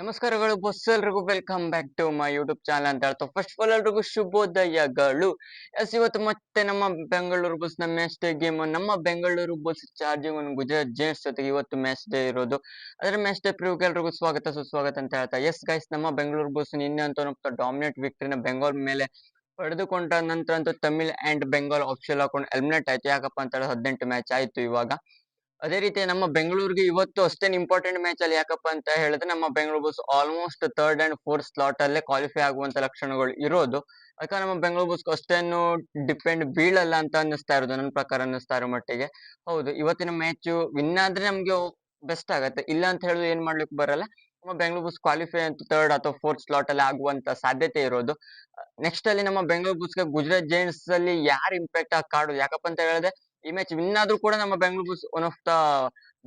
ನಮಸ್ಕಾರಗಳು ಬಸ್ ಎಲ್ರಿಗೂ. Welcome back to my YouTube channel ಅಂತ ಹೇಳ್ತಾ. ಫಸ್ಟ್ ಆಫ್ ಆಲ್ ಎಲ್ರಿಗೂ ಶುಭೋದಯಗಳು. ಎಸ್ ಇವತ್ತು ಮತ್ತೆ ನಮ್ಮ ಬೆಂಗಳೂರು ಬಸ್ನ ಮ್ಯಾಚ್ ಡೇ ಗೇಮ್ ನಮ್ಮ ಬೆಂಗಳೂರು ಬಸ್ ಚಾರ್ಜಿಂಗ್ ಒಂದು ಗುಜರಾತ್ ಜೇಂಟ್ಸ್ ಜೊತೆಗೆ ಇವತ್ತು ಮ್ಯಾಚ್ ಡೇ ಇರೋದು. ಅದರ ಮ್ಯಾಚ್ ಡೇ ಪ್ರಿವ್ಗೆ ಎಲ್ರಿಗೂ ಸ್ವಾಗತ, ಸುಸ್ವಾಗತ ಅಂತ ಹೇಳ್ತಾ. ಎಸ್ ಗೈಸ್ ನಮ್ಮ ಬೆಂಗಳೂರು ಬಸ್ ನಿನ್ನೆ ಅಂತ ಡಾಮಿನೇಟ್ ವಿಕ್ಟರಿನ ಬೆಂಗಾಲ್ ಮೇಲೆ ಪಡೆದುಕೊಂಡ ನಂತರ ಅಂತೂ ತಮಿಳ್ ಅಂಡ್ ಬೆಂಗಾಲ್ ಆಪ್ಷನ್ ಹಾಕೊಂಡು ಎಲಿಮಿನೇಟ್ ಆಯ್ತು. ಯಾಕಪ್ಪ ಅಂತ ಹೇಳಿದ್ರೆ ಹದಿನೆಂಟು ಮ್ಯಾಚ್ ಆಯ್ತು ಇವಾಗ. ಅದೇ ರೀತಿ ನಮ್ಮ ಬೆಂಗಳೂರಿಗೆ ಇವತ್ತು ಅಷ್ಟೇನು ಇಂಪಾರ್ಟೆಂಟ್ ಮ್ಯಾಚ್ ಅಲ್ಲಿ ಯಾಕಪ್ಪ ಅಂತ ಹೇಳಿದ್ರೆ ನಮ್ಮ Bengaluru Bulls almost third and fourth slot ಅಲ್ಲೇ ಕ್ವಾಲಿಫೈ ಆಗುವಂತ ಲಕ್ಷಣಗಳು ಇರೋದು. ಯಾಕಂದ್ರೆ ನಮ್ಮ ಬೆಂಗಳೂರು ಬಸ್ ಅಷ್ಟೇನು ಡಿಪೆಂಡ್ ಬೀಳಲ್ಲ ಅಂತ ಅನ್ನಿಸ್ತಾ ಇರೋದು ನನ್ನ ಪ್ರಕಾರ ಅನ್ನಿಸ್ತಾ ಇರೋ ಮಟ್ಟಿಗೆ. ಹೌದು, ಇವತ್ತಿನ ಮ್ಯಾಚ್ ವಿನ್ ಆದ್ರೆ ನಮ್ಗೆ ಬೆಸ್ಟ್ ಆಗತ್ತೆ. ಇಲ್ಲ ಅಂತ ಹೇಳಿದ್ರೆ ಏನ್ ಮಾಡ್ಲಿಕ್ಕೆ ಬರಲ್ಲ. ನಮ್ಮ ಬೆಂಗಳೂರು ಬಸ್ ಕ್ವಾಲಿಫೈ ಅಂತ ಥರ್ಡ್ ಅಥವಾ ಫೋರ್ತ್ ಸ್ಲಾಟ್ ಅಲ್ಲಿ ಆಗುವಂತ ಸಾಧ್ಯತೆ ಇರೋದು. ನೆಕ್ಸ್ಟ್ ಅಲ್ಲಿ ನಮ್ಮ ಬೆಂಗಳೂರು ಬುಸ್ಗೆ ಗುಜರಾತ್ ಜೈಂಟ್ಸ್ ಅಲ್ಲಿ ಯಾರು ಇಂಪ್ಯಾಕ್ಟ್ ಆಗಿ ಕಾಡೋದು ಯಾಕಪ್ಪ ಅಂತ ಹೇಳಿದ್ರೆ ಈ ಮ್ಯಾಚ್ ವಿನ್ ಆದ್ರೂ ಕೂಡ ನಮ್ಮ Bengaluru Bulls one of the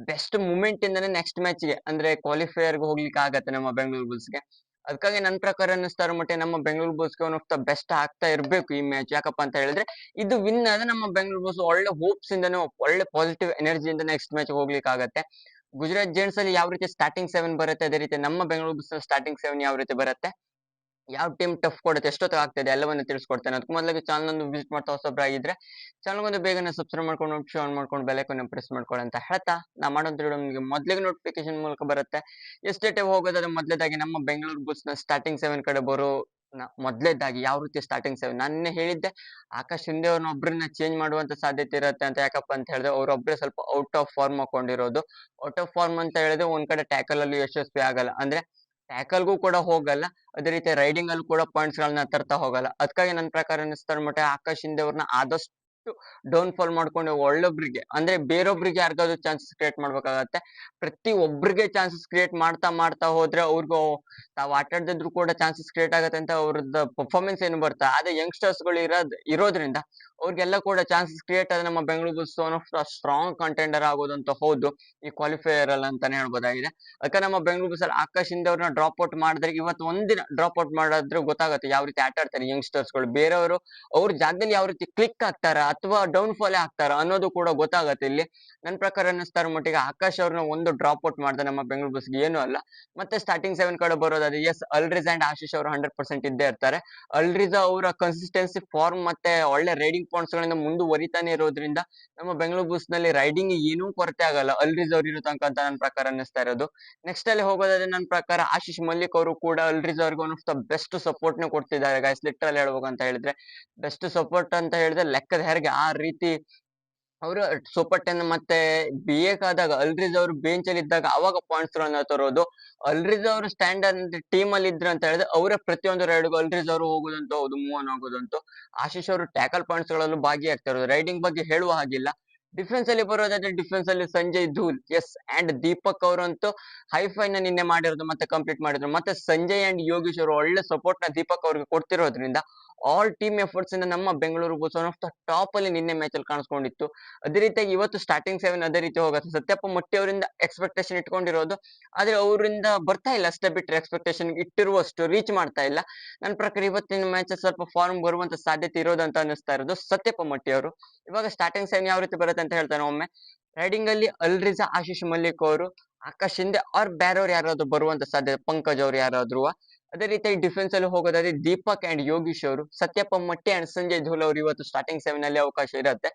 best moment ಇಂದಾನೆ ನೆಕ್ಸ್ಟ್ ಮ್ಯಾಚ್ಗೆ, ಅಂದ್ರೆ ಕ್ವಾಲಿಫೈಯರ್ಗೆ ಹೋಗ್ಲಿಕ್ಕೆ ಆಗತ್ತೆ ನಮ್ಮ ಬೆಂಗಳೂರು ಬುಲ್ಸ್ಗೆ. ಅದಕ್ಕಾಗಿ ನನ್ನ ಪ್ರಕಾರ ಅನ್ನಿಸ್ತಾರ ಮಟ್ಟಿಗೆ ನಮ್ಮ ಬೆಂಗಳೂರು ಬುಲ್ಸ್ಗೆ ಒನ್ ಆಫ್ ದ ಬೆಸ್ಟ್ ಆಗ್ತಾ ಇರಬೇಕು ಈ ಮ್ಯಾಚ್ ಯಾಕಪ್ಪ ಅಂತ ಹೇಳಿದ್ರೆ, ಇದು ವಿನ್ ಆದ್ರೆ ನಮ್ಮ ಬೆಂಗಳೂರು ಬುಲ್ಸ್ ಒಳ್ಳೆ ಹೋಪ್ಸ್ ಇಂದಾನೆ, ಒಳ್ಳೆ ಪಾಸಿಟಿವ್ ಎನರ್ಜಿ ಇಂದ ನೆಕ್ಸ್ಟ್ ಮ್ಯಾಚ್ ಹೋಗ್ಲಿಕ್ಕೆ ಆಗತ್ತೆ. ಗುಜರಾತ್ ಜೇಂಟ್ಸ್ ಅಲ್ಲಿ ಯಾವ ರೀತಿ ಸ್ಟಾರ್ಟಿಂಗ್ ಸೆವೆನ್ ಬರುತ್ತೆ, ಅದೇ ರೀತಿ ನಮ್ಮ ಬೆಂಗಳೂರು ಬುಲ್ಸ್ ಸ್ಟಾರ್ಟಿಂಗ್ ಸೆವೆನ್ ಯಾವ ರೀತಿ ಬರುತ್ತೆ? ಯಾವ ಟೀಮ್ ಟಫ್ ಕೊಡುತ್ತೆ ಎಷ್ಟೊತ್ತು ಆಗ್ತದೆ, ಎಲ್ಲವನ್ನು ತಿಳಿಸ್ಕೊಡ್ತೇನೆ. ಅದಕ್ಕೆ ಮೊದಲಿಗೆ ಚಾನಲ್ ಒಂದು ವಿಸಿಟ್ ಮಾಡ್ತಾ ಹೊಸೊಬ್ಬರಾಗಿದ್ರೆ ಚಾನಲ್ ಒಂದು ಬೇಗನೆ ಸಬ್ಸ್ಕ್ರೈಬ್ ಮಾಡ್ಕೊಂಡು ನೋಟಿಫಿಕೇಶನ್ ಆನ್ ಮಾಡ್ಕೊಂಡು ಕೊನೆ ಪ್ರೆಸ್ ಮಾಡ್ಕೊಳ್ಳಿ ಅಂತ ಹೇಳ್ತಾ, ನಾ ಮಾಡೋಂತ ವಿಡಿಯೋ ನಿಮಗೆ ಮೊದಲಿಗೆ ನೋಟಿಫಿಕೇಶನ್ ಮೂಲಕ ಬರುತ್ತೆ. ಎಷ್ಟೇ ಹೋಗೋದಾದ್ರೆ ಮೊದಲೇದಾಗಿ ನಮ್ಮ ಬೆಂಗಳೂರು ಬಸ್ನ ಸ್ಟಾರ್ಟಿಂಗ್ ಸೆವೆನ್ ಕಡೆ ಬರೋ ಮೊದಲೇದಾಗಿ, ಯಾವ ರೀತಿ ಸ್ಟಾರ್ಟಿಂಗ್ ಸೆವೆನ್ ನಾನೇ ಹೇಳಿದ್ದೆ, ಆಕಾಶ್ ಹಿಂದೆ ಅವ್ರನ್ನ ಒಬ್ಬರನ್ನ ಚೇಂಜ್ ಮಾಡುವಂತ ಸಾಧ್ಯತೆ ಇರುತ್ತೆ ಅಂತ, ಯಾಕಪ್ಪ ಅಂತ ಹೇಳಿದ್ರೆ ಅವ್ರೊಬ್ಬರೇ ಸ್ವಲ್ಪ ಔಟ್ ಆಫ್ ಫಾರ್ಮ್ ಹಾಕೊಂಡಿರೋದು ಔಟ್ ಆಫ್ ಫಾರ್ಮ್ ಅಂತ ಹೇಳಿದ್ರೆ, ಒಂದ್ ಕಡೆ ಟ್ಯಾಕಲ್ ಅಲ್ಲಿ ಯಶಸ್ವಿ ಆಗಲ್ಲ. ಅಂದ್ರೆ ಟ್ಯಾಕಲ್ಗೂ ಕೂಡ ಹೋಗಲ್ಲ. ಅದೇ ರೀತಿ ರೈಡಿಂಗ್ ಅಲ್ಲಿ ಕೂಡ ಪಾಯಿಂಟ್ಸ್ ಗಳನ್ನ ತರ್ತಾ ಹೋಗಲ್ಲ. ಅದಕ್ಕಾಗಿ ನನ್ನ ಪ್ರಕಾರ ಅನಿಸ್ತಾರೆ ಮಟ್ಟ ಆಕಾಶ್ ಹಿಂದೆ ಆದಷ್ಟು ಡೌನ್ ಫಾಲ್ ಮಾಡ್ಕೊಂಡು ಒಳ್ಳೊಬ್ರಿಗೆ, ಅಂದ್ರೆ ಬೇರೊಬ್ರಿಗೆ ಯಾರಿಗಾದ್ರು ಚಾನ್ಸಸ್ ಕ್ರಿಯೇಟ್ ಮಾಡ್ಬೇಕಾಗತ್ತೆ. ಪ್ರತಿ ಒಬ್ರಿಗೆ ಚಾನ್ಸಸ್ ಕ್ರಿಯೇಟ್ ಮಾಡ್ತಾ ಮಾಡ್ತಾ ಹೋದ್ರೆ ಅವ್ರಿಗೂ ತಾವ್ ಆಟ ಆಡ್ದಿದ್ರು ಕೂಡ ಚಾನ್ಸಸ್ ಕ್ರಿಯೇಟ್ ಆಗತ್ತೆ ಅಂತ ಅವ್ರದ್ದು ಪರ್ಫಾರ್ಮೆನ್ಸ್ ಏನು ಬರ್ತಾ. ಅದೇ ಯಂಗ್ಸ್ಟರ್ಸ್ಗಳು ಇರೋದ್, ಇರೋದ್ರಿಂದ ಅವ್ರಿಗೆಲ್ಲ ಕೂಡ ಚಾನ್ಸಸ್ ಕ್ರಿಯೇಟ್ ಆದ್ರೆ ನಮ್ಮ Bengaluru Bulls one of strong contender ಆಗೋದಂತ ಹೌದು. ಈ ಕ್ವಾಲಿಫೈಯರ್ ಅಲ್ಲಿ ಅಂತಾನೆ ಹೇಳ್ಬೋದಾಗಿದೆ. ಯಾಕಂದ್ರೆ ನಮ್ಮ ಬೆಂಗಳೂರು ಬುಲ್ಸ್ ಆಕಾಶ್ ಹಿಂದೆ ಅವ್ರನ್ನ ಡ್ರಾಪ್ ಔಟ್ ಮಾಡಿದ್ರೆ ಇವತ್ತು ಒಂದಿನ ಡ್ರಾಪ್ ಔಟ್ ಮಾಡಿದ್ರೆ ಗೊತ್ತಾಗುತ್ತೆ ಯಾವ ರೀತಿ ಆಟ ಆಡ್ತಾರೆ ಯಂಗ್ಸ್ಟರ್ಸ್ಗಳು. ಬೇರೆಯವರು ಅವ್ರ ಜಾಗದಲ್ಲಿ ಯಾವ ರೀತಿ ಕ್ಲಿಕ್ ಆಗ್ತಾರ ಅಥವಾ ಡೌನ್ ಫಾಲ್ ಆಗ್ತಾರ ಅನ್ನೋದು ಕೂಡ ಗೊತ್ತಾಗತ್ತೆ ಇಲ್ಲಿ. ನನ್ನ ಪ್ರಕಾರ ಅನ್ನಿಸ್ತಾರ ಮಟ್ಟಿಗೆ ಆಕಾಶ್ ಅವ್ರನ್ನ ಒಂದು ಡ್ರಾಪ್ ಔಟ್ ಮಾಡಿದ್ರೆ ನಮ್ಮ ಬೆಂಗಳೂರು ಏನು ಅಲ್ಲ. ಮತ್ತೆ ಸ್ಟಾರ್ಟಿಂಗ್ ಸೆವೆನ್ ಕಡೆ ಬರೋದಾದ್ರೆ ಎಸ್ ಅಲ್ರಿಸ್ ಅಂಡ್ ಆಶೀಶ್ ಅವರು ಹಂಡ್ರೆಡ್ ಪರ್ಸೆಂಟ್ ಇದ್ದೇ ಇರ್ತಾರೆ. ಅಲ್ರಿಸ್ ಅವರ ಕನ್ಸಿಸ್ಟೆನ್ಸಿ ಫಾರ್ಮ್ ಮತ್ತೆ ಒಳ್ಳೆ ರೈಡಿಂಗ್ ಪಾಯಿಂಟ್ಸ್ ಗಳಿಂದ ಮುಂದುವರಿತಾನೆ ಇರೋದ್ರಿಂದ ನಮ್ಮ ಬೆಂಗಳೂರು ಬುಸ್ನಲ್ಲಿ ರೈಡಿಂಗ್ ಏನೂ ಕೊರತೆ ಆಗಲ್ಲ. ಅಲ್ ರಿಸರ್ವ್ ಇರೋ ತನಕ ಅಂತ ನನ್ನ ಪ್ರಕಾರ ಅನ್ನಿಸ್ತಾ ಇರೋದು. ನೆಕ್ಸ್ಟ್ ಅಲ್ಲಿ ಹೋಗೋದಾದ್ರೆ ನನ್ನ ಪ್ರಕಾರ ಆಶೀಶ್ ಮಲ್ಲಿಕ್ ಅವರು ಕೂಡ ಅಲ್ reserve one of the best ಸಪೋರ್ಟ್ನ ಕೊಡ್ತಿದ್ದಾರೆ ಗೈಸ್ ಲಿಟ್ರಲ್ ಹೇಳ್ಬೇಕು ಅಂತ ಹೇಳಿದ್ರೆ. ಬೆಸ್ಟ್ ಸಪೋರ್ಟ್ ಅಂತ ಹೇಳಿದ್ರೆ ಲೆಕ್ಕದ ಹೆರಿಗೆ ಆ ರೀತಿ ಅವರು ಸೂಪರ್ ಟೆನ್ ಮತ್ತೆ ಬಿ ಆದಾಗ ಅಲ್ರಿಜ್ ಅವರು ಬೆಂಚ್ ಅಲ್ಲಿ ಇದ್ದಾಗ ಅವಾಗ ಪಾಯಿಂಟ್ಸ್ ಗಳನ್ನ ತರೋದು. ಅಲ್ರಿಜ್ ಅವರು ಸ್ಟ್ಯಾಂಡರ್ಡ್ ಟೀಮ್ ಅಲ್ಲಿ ಇದ್ರು ಅಂತ ಹೇಳಿದ್ರೆ ಅವರೇ ಪ್ರತಿಯೊಂದು ರೈಡ್ಗೂ ಅಲ್ರಿಜ್ ಅವರು ಹೋಗುದಂತ ಹೌದು ಮೂವ್ ಆನ್ ಆಗೋದಂತೂ. ಆಶೀಶ್ ಅವರು ಟ್ಯಾಕಲ್ ಪಾಯಿಂಟ್ಸ್ ಗಳಲ್ಲೂ ಭಾಗಿಯಾಗ್ತಿರೋದು ರೈಡಿಂಗ್ ಬಗ್ಗೆ ಹೇಳುವ ಹಾಗಿಲ್ಲ. ಡಿಫೆನ್ಸ್ ಅಲ್ಲಿ ಬರೋದಾದ್ರೆ ಡಿಫೆನ್ಸ್ ಅಲ್ಲಿ ಸಂಜಯ್ ಧೂಲ್ ಎಸ್ ಅಂಡ್ ದೀಪಕ್ ಅವರಂತೂ ಹೈಫೈ ನ ನಿನ್ನೆ ಮಾಡಿರೋದು ಮತ್ತೆ ಕಂಪ್ಲೀಟ್ ಮಾಡಿದ್ರು. ಮತ್ತೆ ಸಂಜಯ್ ಅಂಡ್ ಯೋಗೀಶ್ ಅವರು ಒಳ್ಳೆ ಸಪೋರ್ಟ್ನ ದೀಪಕ್ ಅವ್ರಿಗೆ ಕೊಡ್ತಿರೋದ್ರಿಂದ ಆಲ್ ಟೀಮ್ ಎಫರ್ಟ್ಸ್ ಇಂದ ನಮ್ಮ Bengaluru Bulls one of the top ಅಲ್ಲಿ ನಿನ್ನೆ ಮ್ಯಾಚ್ ಅಲ್ಲಿ ಕಾಣಿಸ್ಕೊಂಡಿತ್ತು. ಅದೇ ರೀತಿಯಾಗಿ ಇವತ್ತು ಸ್ಟಾರ್ಟಿಂಗ್ ಸೆವೆನ್ ಅದೇ ರೀತಿ ಹೋಗುತ್ತೆ. ಸತ್ಯಪ್ಪ ಮೊಟ್ಟಿ ಅವರಿಂದ ಎಕ್ಸ್ಪೆಕ್ಟೇಷನ್ ಇಟ್ಕೊಂಡಿರೋದು. ಆದ್ರೆ ಅವರಿಂದ ಬರ್ತಾ ಇಲ್ಲ, ಅಷ್ಟೇ ಬಿಟ್ಟರೆ ಎಕ್ಸ್ಪೆಕ್ಟೇಷನ್ ಇಟ್ಟಿರುವಷ್ಟು ರೀಚ್ ಮಾಡ್ತಾ ಇಲ್ಲ. ನನ್ನ ಪ್ರಕಾರ ಇವತ್ತಿನ ಮ್ಯಾಚ್ ಸ್ವಲ್ಪ ಫಾರ್ಮ್ ಬರುವಂತ ಸಾಧ್ಯತೆ ಇರೋದಂತ ಅನಿಸ್ತಾ ಇರೋದು ಸತ್ಯಪ್ಪ ಮೊಟ್ಟಿ ಅವರು. ಇವಾಗ ಸ್ಟಾರ್ಟಿಂಗ್ ಸೆವೆನ್ ಯಾವ ರೀತಿ ಬರುತ್ತೆ ಅಂತ ಹೇಳ್ತಾನೆ ಒಮ್ಮೆ. ರೈಡಿಂಗ್ ಅಲ್ಲಿ ಅಲ್ರಿಜಾ, ಆಶೀಶ್ ಮಲ್ಲಿಕ್ ಅವರು, ಆಕಾಶ್ ಹಿಂದೆ ಅವ್ರ ಬೇರೆಯವ್ರು ಯಾರಾದ್ರೂ ಬರುವಂತ ಸಾಧ್ಯತೆ, ಪಂಕಜ್ ಅವ್ರು ಯಾರಾದ್ರೂ. ಅದೇ ರೀತಿ ಡಿಫೆನ್ಸ್ ಅಲ್ಲಿ ಹೋಗೋದಾದ್ರೆ ದೀಪಕ್ ಅಂಡ್ ಯೋಗೀಶ್ ಅವರು, ಸತ್ಯಪ್ಪ ಮಟ್ಟಿ ಅಂಡ್ ಸಂಜಯ್ ಧೋಲ್ ಅವರು ಇವತ್ತು ಸ್ಟಾರ್ಟಿಂಗ್ ಸೆವೆನ್ ಅಲ್ಲಿ ಅವಕಾಶ ಇರುತ್ತೆ.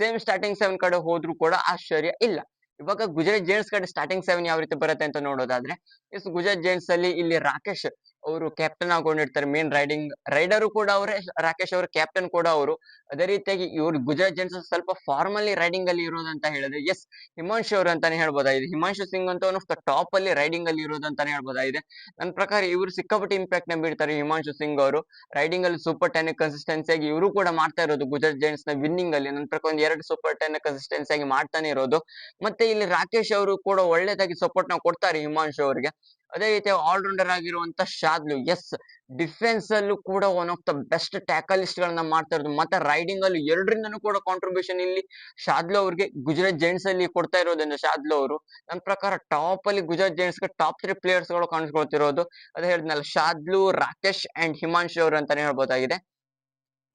ಸೇಮ್ ಸ್ಟಾರ್ಟಿಂಗ್ ಸೆವೆನ್ ಕಡೆ ಹೋದ್ರು ಕೂಡ ಆಶ್ಚರ್ಯ ಇಲ್ಲ. ಇವಾಗ ಗುಜರಾತ್ ಜೇಂಟ್ಸ್ ಕಡೆ ಸ್ಟಾರ್ಟಿಂಗ್ ಸೆವೆನ್ ಯಾವ ರೀತಿ ಬರುತ್ತೆ ಅಂತ ನೋಡೋದಾದ್ರೆ ಎಸ್ ಗುಜರಾತ್ ಜೇಂಟ್ಸ್ ಅಲ್ಲಿ ಇಲ್ಲಿ ರಾಕೇಶ್ ಅವರು ಕ್ಯಾಪ್ಟನ್ ಆಗೊಂಡಿರ್ತಾರೆ ಮೇನ್ ರೈಡಿಂಗ್ ರೈಡರು ಕೂಡ ಅವರೇ, ರಾಕೇಶ್ ಅವರು ಕ್ಯಾಪ್ಟನ್ ಕೂಡ ಅವರು. ಅದೇ ರೀತಿಯಾಗಿ ಇವರು ಗುಜರಾತ್ ಜನ್ಸ್ ಸ್ವಲ್ಪ ಫಾರ್ಮಲಿ ರೈಡಿಂಗ್ ಅಲ್ಲಿ ಇರೋದಂತ ಹೇಳಿದ್ರೆ ಎಸ್ ಹಿಮಾಂಶು ಅವರು ಅಂತಾನೆ ಹೇಳ್ಬೋದಾಗಿದೆ. ಹಿಮಾಂಶು ಸಿಂಗ್ ಅಂತ ಒನ್ ಟಾಪ್ ಅಲ್ಲಿ ರೈಡಿಂಗ್ ಅಲ್ಲಿ ಇರೋದಂತಾನೆ ಹೇಳ್ಬೋದಾಗಿದೆ. ನನ್ನ ಪ್ರಕಾರ ಇವರು ಸಿಕ್ಕಾಪಟ್ಟೆ ಇಂಪ್ಯಾಕ್ಟ್ನ ಬೀಳ್ತಾರೆ ಹಿಮಾಂಶು ಸಿಂಗ್ ಅವರು. ರೈಡಿಂಗ್ ಅಲ್ಲಿ ಸೂಪರ್ ಟೆನ್ ಕನ್ಸಿಸ್ಟೆನ್ಸಿ ಆಗಿ ಇವರು ಕೂಡ ಮಾಡ್ತಾ ಇರೋದು ಗುಜರಾತ್ ಜೈನ್ಸ್ನ ವಿನ್ನಿಂಗ್ ಅಲ್ಲಿ. ನನ್ನ ಪ್ರಕಾರ ಒಂದು ಎರಡು ಸೂಪರ್ ಟೆನ್ ಕನ್ಸಿಸ್ಟೆನ್ಸಿ ಆಗಿ ಮಾಡ್ತಾನೆ ಇರೋದು. ಮತ್ತೆ ಇಲ್ಲಿ ರಾಕೇಶ್ ಅವರು ಕೂಡ ಒಳ್ಳೇದಾಗಿ ಸಪೋರ್ಟ್ನ ಕೊಡ್ತಾರೆ ಹಿಮಾಂಶು ಅವರಿಗೆ. ಅದೇ ರೀತಿ ಆಲ್ರೌಂಡರ್ ಆಗಿರುವಂತ ಶಾದ್ಲು ಎಸ್ ಡಿಫೆನ್ಸ್ ಅಲ್ಲೂ ಕೂಡ ಒನ್ ಆಫ್ ದ ಬೆಸ್ಟ್ ಟ್ಯಾಕಲಿಸ್ಟ್ ಗಳನ್ನ ಮಾಡ್ತಾ ಇರೋದು. ಮತ್ತೆ ರೈಡಿಂಗ್ ಅಲ್ಲಿ ಎರಡರಿಂದನೂ ಕೂಡ ಕಾಂಟ್ರಿಬ್ಯೂಷನ್ ಇಲ್ಲಿ. ಶಾದ್ಲು ಅವ್ರಿಗೆ ಗುಜರಾತ್ ಜೈಂಟ್ಸ್ ಅಲ್ಲಿ ಕೊಡ್ತಾ ಇರೋದ್ರಿಂದ ಶಾದ್ಲು ಅವರು. ನನ್ನ ಪ್ರಕಾರ ಟಾಪ್ ಅಲ್ಲಿ ಗುಜರಾತ್ ಜೈಂಟ್ಸ್ಗೆ ಟಾಪ್ ತ್ರೀ ಪ್ಲೇಯರ್ಸ್ಗಳು ಕಾಣಿಸ್ಕೊಳ್ತಿರೋದು. ಅದೇ ಹೇಳಿದ್ನಲ್ಲ, ಶಾದ್ಲು, ರಾಕೇಶ್ ಅಂಡ್ ಹಿಮಾಂಶು ಅವರು ಅಂತಾನೆ ಹೇಳ್ಬೋದಾಗಿದೆ.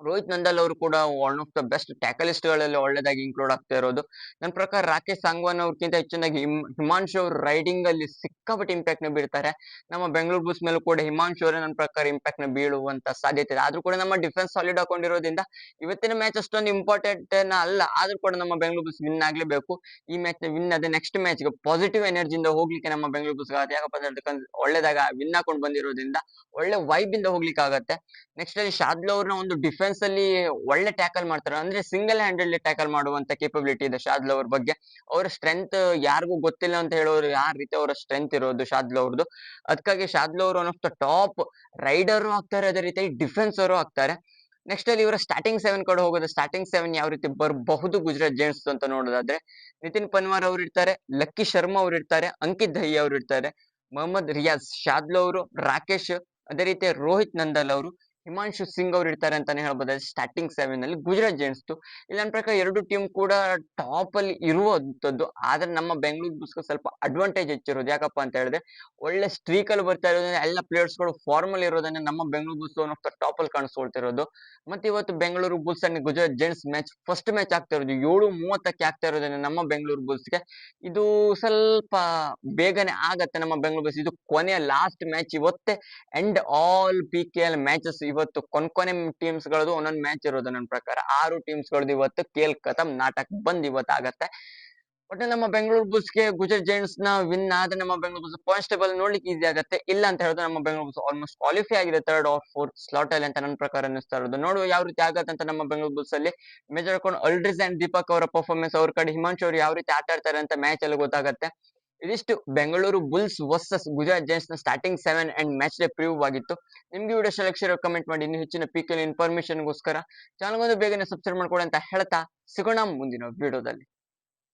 ರೋಹಿತ್ ನಂದಲ್ ಅವರು ಕೂಡ ಒನ್ ಆಫ್ ದ ಬೆಸ್ಟ್ ಟ್ಯಾಕಲಿಸ್ಟ್ಗಳಲ್ಲಿ ಒಳ್ಳೆದಾಗಿ ಇನ್ಕ್ಲೂಡ್ ಆಗ್ತಾ ಇರೋದು. ನನ್ನ ಪ್ರಕಾರ ರಾಕೇಶ್ ಸಾಂಗ್ವಾನ್ ಅವ್ರಕ್ಕಿಂತ ಹೆಚ್ಚಿನಾಗಿ ಹಿಮ್- ಹಿಮಾಂಶು ಅವ್ರ ರೈಡಿಂಗ್ ಅಲ್ಲಿ ಸಿಕ್ಕಾಪಟ್ಟೆ ಇಂಪ್ಯಾಕ್ಟ್ನ ಬೀಳ್ತಾರೆ. ನಮ್ಮ ಬೆಂಗಳೂರು ಬುಲ್ಸ್ ಮೇಲೂ ಕೂಡ ಹಿಮಾಂಶು ಅವರೇ ನನ್ನ ಪ್ರಕಾರ ಇಂಪ್ಯಾಕ್ಟ್ನ ಬೀಳುವಂತ ಸಾಧ್ಯತೆ ಇದೆ. ಆದ್ರೂ ಕೂಡ ನಮ್ಮ ಡಿಫೆನ್ಸ್ ಸಾಲಿಡ್ ಹಾಕೊಂಡಿರೋದ್ರಿಂದ ಇವತ್ತಿನ ಮ್ಯಾಚ್ ಅಷ್ಟೊಂದು ಇಂಪಾರ್ಟೆಂಟ್ ಅಲ್ಲ. ಆದ್ರೂ ಕೂಡ ನಮ್ಮ ಬೆಂಗಳೂರು ಬುಲ್ಸ್ ವಿನ್ ಆಗ್ಲೇಬೇಕು. ಈ ಮ್ಯಾಚ್ನ ವಿನ್ ಅದೇ ನೆಕ್ಸ್ಟ್ ಮ್ಯಾಚ್ಗೆ ಪಾಸಿಟಿವ್ ಎನರ್ಜಿಯಿಂದ ಹೋಗ್ಲಿಕ್ಕೆ ನಮ್ಮ ಬೆಂಗಳೂರು ಬುಲ್ಸ್ ಯಾಕಪ್ಪ ಅಂತ ಹೇಳಿದ್ರೆ ಒಳ್ಳೆದಾಗ ವಿನ್ ಹಾಕೊಂಡು ಬಂದಿರೋದ್ರಿಂದ ಒಳ್ಳೆ ವೈಬ್ ಇಂದ ಹೋಗ್ಲಿಕ್ಕೆ ಆಗತ್ತೆ ನೆಕ್ಸ್ಟ್ ಅಲ್ಲಿ ಶಾದ್ಲಾ ಅವ್ರನ್ನ ಒಂದು ಡಿಫೆನ್ಸ್ ಅಲ್ಲಿ ಒಳ್ಳೆ ಟ್ಯಾಕಲ್ ಮಾಡ್ತಾರೆ. ಅಂದ್ರೆ ಸಿಂಗಲ್ ಹ್ಯಾಂಡೆಡ್ ಟ್ಯಾಕಲ್ ಮಾಡುವಂತ ಕೇಪಬಿಲಿಟಿ ಇದೆ ಶಾದ್ಲ್ ಅವ್ರ ಬಗ್ಗೆ. ಅವರ ಸ್ಟ್ರೆಂತ್ ಯಾರಿಗೂ ಗೊತ್ತಿಲ್ಲ ಅಂತ ಹೇಳೋರು ಯಾರ ರೀತಿ ಅವರ ಸ್ಟ್ರೆಂತ್ ಇರೋದು ಶಾದ್ಲ್ ಅವ್ರದ್ದು ಅದಕ್ಕಾಗಿ ಶಾದ್ಲು ಅವರು one of the top raider ಆಗ್ತಾರೆ ಅದೇ ರೀತಿ ಡಿಫೆನ್ಸ್ ಅವರು ಆಗ್ತಾರೆ. ನೆಕ್ಸ್ಟ್ ಅಲ್ಲಿ ಇವರ ಸ್ಟಾರ್ಟಿಂಗ್ ಸೆವೆನ್ ಕಡೆ ಹೋಗೋದು. ಸ್ಟಾರ್ಟಿಂಗ್ ಸೆವೆನ್ ಯಾವ ರೀತಿ ಬರಬಹುದು ಗುಜರಾತ್ ಜೇಂಟ್ಸ್ ಅಂತ ನೋಡೋದಾದ್ರೆ, ನಿತಿನ್ ಪನ್ವಾರ್ ಅವ್ರು ಇರ್ತಾರೆ, ಲಕ್ಕಿ ಶರ್ಮಾ ಅವರು ಇರ್ತಾರೆ, ಅಂಕಿತ್ ದಹಿಯಾ ಅವ್ರು ಇರ್ತಾರೆ, ಮೊಹಮ್ಮದ್ ರಿಯಾಜ್, ಶಾದ್ಲು ಅವರು, ರಾಕೇಶ್, ಅದೇ ರೀತಿ ರೋಹಿತ್ ನಂದಲ್ ಅವರು. ಹಿಮಾಂಶು ಸಿಂಗ್ ಅವ್ರು ಇರ್ತಾರೆ ಅಂತಾನೆ ಹೇಳ್ಬೋದು. ಸ್ಟಾರ್ಟಿಂಗ್ ಸೆವೆನ್ ಅಲ್ಲಿ ಗುಜರಾತ್ ಜೈನ್ಸ್ ಇಲ್ಲ ನನ್ನ ಪ್ರಕಾರ ಎರಡು ಟೀಮ್ ಕೂಡ ಟಾಪ್ ಅಲ್ಲಿ ಇರುವಂತದ್ದು. ಆದ್ರೆ ನಮ್ಮ ಬೆಂಗಳೂರು ಬುಲ್ಸ್ ಸ್ವಲ್ಪ ಅಡ್ವಾಂಟೇಜ್ ಹೆಚ್ಚಿರೋದು. ಯಾಕಪ್ಪ ಅಂತ ಹೇಳಿದ್ರೆ ಒಳ್ಳೆ ಸ್ಟ್ರೀಕ್ ಅಲ್ಲಿ ಬರ್ತಾ ಇರೋದ್ರಿಂದ ಎಲ್ಲ ಪ್ಲೇಯರ್ಸ್ಗಳು ಫಾರ್ಮಲ್ ಇರೋದನ್ನ ನಮ್ಮ ಬೆಂಗಳೂರು ಬುಲ್ಸ್ ಒನ್ ಟಾಪ್ ಅಲ್ಲಿ ಕಾಣಿಸ್ಕೊಳ್ತಿರೋದು. ಮತ್ತೆ ಇವತ್ತು Bengaluru Bulls and Gujarat Giants match first match ಆಗ್ತಾ ಇರೋದು. ಏಳು ಮೂವತ್ತಕ್ಕೆ ಆಗ್ತಾ ಇರೋದನ್ನ ನಮ್ಮ ಬೆಂಗಳೂರು ಬುಲ್ಸ್ಗೆ ಇದು ಸ್ವಲ್ಪ ಬೇಗನೆ ಆಗತ್ತೆ ನಮ್ಮ ಬೆಂಗಳೂರು ಬುಲ್ಸ್. ಇದು ಕೊನೆಯ ಲಾಸ್ಟ್ ಮ್ಯಾಚ್ ಇವತ್ತೇ end all P K L matches ಇವತ್ತು ಕೊನ್ ಟೀಮ್ಸ್ ಗಳದು ಒಂದೊಂದು ಮ್ಯಾಚ್ ಇರೋದು ನನ್ನ ಪ್ರಕಾರ. ಆರು ಟೀಮ್ಸ್ ಗಳದ್ದು ಇವತ್ತು ಕೇಲ್ ಕತಮ್ ನಾಟಕ ಬಂದ್ ಇವತ್ತು ಆಗತ್ತೆ ಒಟ್ಟು ನಮ್ಮ ಬೆಂಗಳೂರು ಬುಲ್ಸ್ಗೆ ಗುಜರಾತ್ ಜೈಂಟ್ಸ್ನ ವಿನ್ ಆದ್ರೆ ನಮ್ಮ ಬೆಂಗಳೂರು ಬುಲ್ಸ್ ಟೇಬಲ್ ನೋಡ್ಲಿಕ್ಕೆ ಈಸಿ ಆಗುತ್ತೆ. ಇಲ್ಲ ಅಂತ ಹೇಳಿದ್ರೆ ನಮ್ಮ ಬೆಂಗಳೂರು ಬುಲ್ಸ್ ಆಲ್ಮೋಸ್ಟ್ ಕ್ವಾಲಿಫೈ ಆಗಿದೆ ಥರ್ಡ್ ಆರ್ ಫೋರ್ತ್ ಸ್ಲಾಟ್ ಅಲ್ಲಿ ಅಂತ ನನ್ನ ಪ್ರಕಾರ ಅನ್ನಿಸ್ತಾ ಇರೋದು. ನೋಡುವ ಯಾವ ರೀತಿ ಆಗತ್ತೆ ಅಂತ ನಮ್ಮ ಬೆಂಗಳೂರು ಬುಲ್ಸ್ ಅಲ್ಲಿ. ಮೇಜರ್ ಹಾಕೊಂಡು ಅಲ್ಡ್ರಿಸ್ ಅಂಡ್ ದೀಪಕ್ ಅವರ ಪರ್ಫಾರ್ಮೆನ್ಸ್ ಅವ್ರ ಕಡೆ ಹಿಮಾಂಶು ಅವರು ಯಾವ ರೀತಿ ಆಟ ಆಡ್ತಾರೆ ಅಂತ ಮ್ಯಾಚ್ ಅಲ್ಲಿ ಗೊತ್ತಾಗತ್ತೆ. ಇದಿಷ್ಟು Bengaluru Bulls versus Gujarat ಜೈನ್ಸ್ನ starting seven and match day preview ಆಗಿತ್ತು. ನಿಮ್ಗೆ ವಿಡಿಯೋ ಸೆಲೆಕ್ಷನ್ ಕಮೆಂಟ್ ಮಾಡಿ, ಇನ್ನು ಹೆಚ್ಚಿನ ಪೀಕಲ್ ಇನ್ಫಾರ್ಮೇಶನ್ಗೋಸ್ಕರ ಚಾನಲ್ ಒಂದು ಬೇಗನೆ ಸಬ್ಸ್ಕ್ರೈಬ್ ಮಾಡ್ಕೊಡಿ ಅಂತ ಹೇಳ್ತಾ ಸಿಗೋಣ ಮುಂದಿನ ವಿಡಿಯೋದಲ್ಲಿ